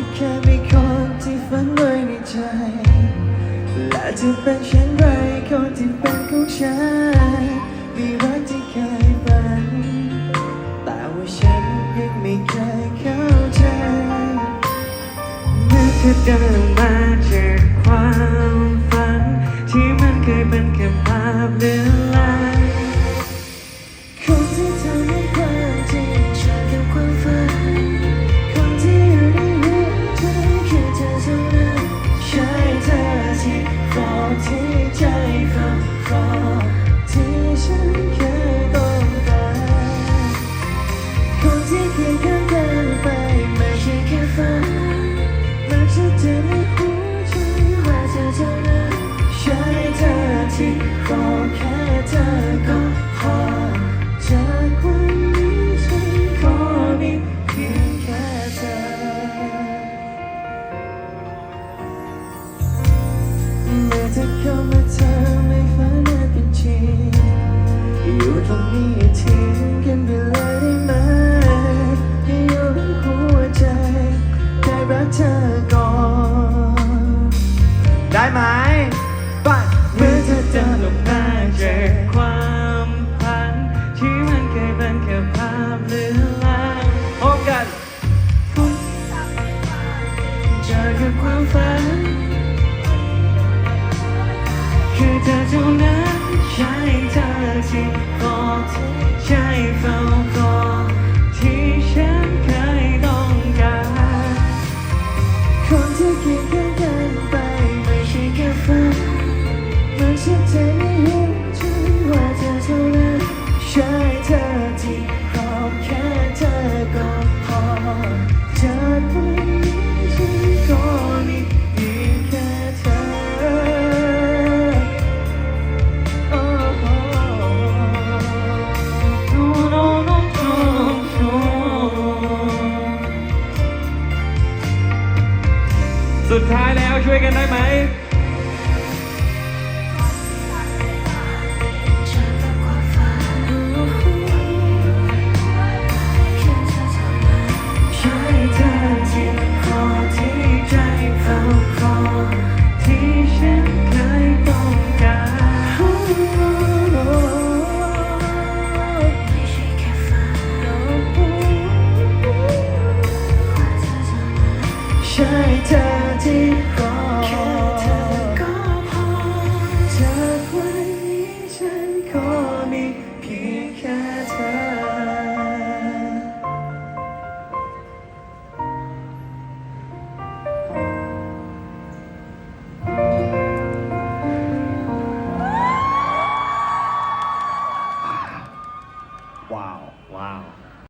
ะแค่มีคนที่ฝันไว้ในใจ และจะเป็นเช่นไรคนที่เป็นของฉันมีรักที่เคยฝัน แต่ว่าฉันยังไม่เคยเข้าใจเมื่อเธอเดินมาจากความฝัน ที่มันเคยเป็นแค่ภาพเลือนลาง ที่ใจเฝ้ารอที่ฉัน เมื่อเข้ามาเธอไม่ฝันนั้นเป็นจริงอยู่ตรงนี้ทิ้งกันไปเลยได้ไหมให้ยอมหัวใจได้รักเธอก่อน ได้ไหมปัดเมื่อเธอเดินลงหน้ากคว คือเธอเท่านั้นใช่เธอที่กอใช่เฝ้ากอที่ฉันเคยต้องการคนที่เคียงข้าง ท้ายแล้วช่วยกันได้ไหม You.